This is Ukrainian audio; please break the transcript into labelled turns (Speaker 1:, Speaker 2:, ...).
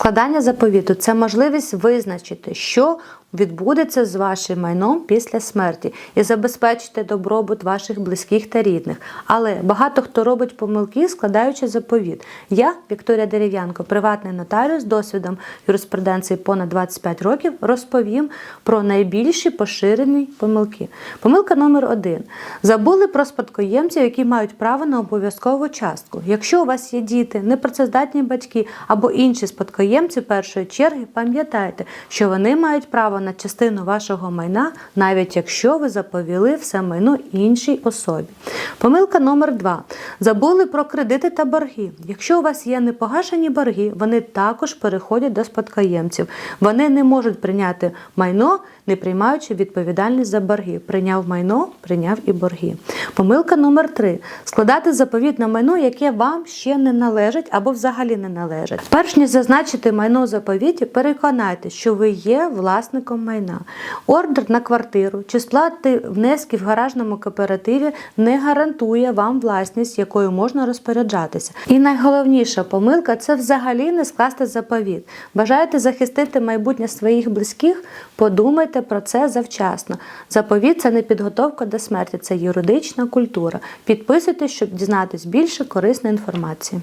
Speaker 1: Складання заповіту це можливість визначити, що відбудеться з вашим майном після смерті і забезпечити добробут ваших близьких та рідних. Але багато хто робить помилки, складаючи заповіт. Я, Вікторія Дерев'янко, приватний нотаріус з досвідом юриспруденції понад 25 років, розповім про найбільші поширені помилки. Помилка номер один: забули про спадкоємців, які мають право на обов'язкову частку. Якщо у вас є діти, непрацездатні батьки або інші спадкоємці першої черги, пам'ятайте, що вони мають право на частину вашого майна, навіть якщо ви заповіли все майно іншій особі. Помилка номер два: забули про кредити та борги. Якщо у вас є непогашені борги, вони також переходять до спадкоємців. Вони не можуть прийняти майно, не приймаючи відповідальність за борги. Прийняв майно, прийняв і борги. Помилка номер три: складати заповіт на майно, яке вам ще не належить або взагалі не належить. Перш ніж зазначити майно заповіті, переконайтеся, що ви є власником майна. Ордер на квартиру чи сплати внески в гаражному кооперативі не гарантує вам власність, якою можна розпоряджатися. І найголовніша помилка це взагалі не скласти заповіт. Бажаєте захистити майбутнє своїх близьких? Подумайте про це завчасно. Заповіт це не підготовка до смерті, це юридична культура. Підписуйтесь, щоб дізнатись більше корисної інформації.